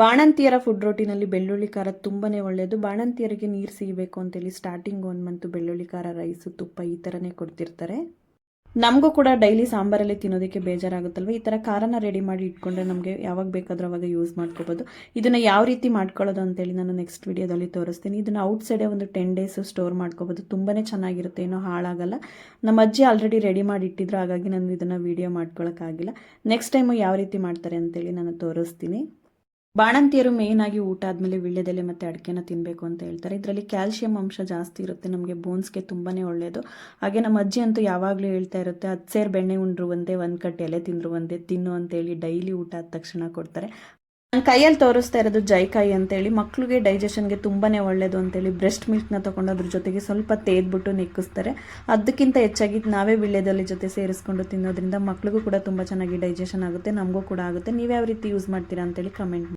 ಬಾಣಂತಿಯರ food ರೋಟಿನಲ್ಲಿ ಬೆಳ್ಳುಳ್ಳಿ ಖಾರ ತುಂಬನೇ ಒಳ್ಳೆಯದು ಬಾಣಂತಿಯರಿಗೆ ನೀರು ಸಿಗಬೇಕು ಅಂತೇಳಿ ಸ್ಟಾರ್ಟಿಂಗ್ ಒಂದು ಮಂತು ಬೆಳ್ಳುಳ್ಳಿ ಖಾರ ರೈಸು ತುಪ್ಪ ಈ ಥರನೇ ಕೊಡ್ತಿರ್ತಾರೆ. ನಮಗೂ ಕೂಡ ಡೈಲಿ ಸಾಂಬಾರಲ್ಲಿ ತಿನ್ನೋದಕ್ಕೆ ಬೇಜಾರಾಗುತ್ತಲ್ವ? ಈ ಥರ ಖಾರನ ರೆಡಿ ಮಾಡಿ ಇಟ್ಕೊಂಡ್ರೆ ನಮಗೆ ಯಾವಾಗ ಬೇಕಾದ್ರೂ ಅವಾಗ ಯೂಸ್ ಮಾಡ್ಕೋಬೋದು. ಇದನ್ನು ಯಾವ ರೀತಿ ಮಾಡ್ಕೊಳ್ಳೋದು ಅಂತೇಳಿ ನಾನು ನೆಕ್ಸ್ಟ್ ವಿಡಿಯೋದಲ್ಲಿ ತೋರಿಸ್ತೀನಿ. ಇದನ್ನು ಔಟ್ ಸೈಡೇ ಒಂದು ಟೆನ್ ಡೇಸ್ ಸ್ಟೋರ್ ಮಾಡ್ಕೋಬೋದು. ತುಂಬಾ ಚೆನ್ನಾಗಿರುತ್ತೆ. ಏನೋ ಹಾಳಾಗಲ್ಲ. ನಮ್ಮ ಅಜ್ಜಿ ಆಲ್ರೆಡಿ ರೆಡಿ ಮಾಡಿ ಇಟ್ಟಿದ್ರು. ಹಾಗಾಗಿ ನಾನು ಇದನ್ನು ವಿಡಿಯೋ ಮಾಡ್ಕೊಳ್ಳೋಕ್ಕಾಗಿಲ್ಲ ನೆಕ್ಸ್ಟ್ ಟೈಮು ಯಾವ ರೀತಿ ಮಾಡ್ತಾರೆ ಅಂತೇಳಿ ನಾನು ತೋರಿಸ್ತೀನಿ. ಬಾಣಂತಿಯರು ಮೇನ್ ಆಗಿ ಊಟ ಆದಮೇಲೆ ವೀಳ್ಯದೆಲೆ ಮತ್ತೆ ಅಡಿಕೆನ ತಿನ್ಬೇಕು ಅಂತ ಹೇಳ್ತಾರೆ. ಇದರಲ್ಲಿ ಕ್ಯಾಲ್ಶಿಯಂ ಅಂಶ ಜಾಸ್ತಿ ಇರುತ್ತೆ ನಮಗೆ ಬೋನ್ಸ್ಗೆ ತುಂಬಾನೇ ಒಳ್ಳೆಯದು ಹಾಗೆ ನಮ್ಮ ಅಜ್ಜಿ ಅಂತೂ ಯಾವಾಗಲೂ ಹೇಳ್ತಾ ಇರುತ್ತೆ ಹತ್ತು ಸೇರು ಬೆಣ್ಣೆ ಉಂಡ್ರು ಒಂದೇ, ಒಂದ್ ಕಟ್ಟೆ ಎಲೆ ತಿಂದ್ರು ಒಂದೇ, ತಿನ್ನು ಅಂತೇಳಿ ಡೈಲಿ ಊಟ ಆದ ತಕ್ಷಣ ಕೊಡ್ತಾರೆ. ನಾನು ಕೈಯಲ್ಲಿ ತೋರಿಸ್ತಾ ಇರೋದು ಜೈಕಾಯಿ ಅಂತೇಳಿ, ಮಕ್ಳಿಗೆ ಡೈಜೆಷನ್ಗೆ ಒಳ್ಳೇದು ಅಂತ ಅಂತೇಳಿ ಬ್ರೆಸ್ಟ್ ಮಿಲ್ಕ್ನ ತೊಗೊಂಡು ಅದ್ರ ಜೊತೆಗೆ ಸ್ವಲ್ಪ ತೇದ್ಬಿಟ್ಟು ನೆಕ್ಕಿಸ್ತಾರೆ. ಅದಕ್ಕಿಂತ ಹೆಚ್ಚಾಗಿ ನಾವೇ ವಿಳ್ಯದಲ್ಲಿ ಜೊತೆ ಸೇರಿಸ್ಕೊಂಡು ತಿನ್ನೋದ್ರಿಂದ ಮಕ್ಳಿಗೂ ಕೂಡ ತುಂಬ ಚೆನ್ನಾಗಿ ಡೈಜೆಷನ್ ಆಗುತ್ತೆ, ನಮಗೂ ಕೂಡ ಆಗುತ್ತೆ. ನೀವು ಯಾವ ರೀತಿ ಯೂಸ್ ಮಾಡ್ತೀರಾ ಅಂತೇಳಿ ಕಮೆಂಟ್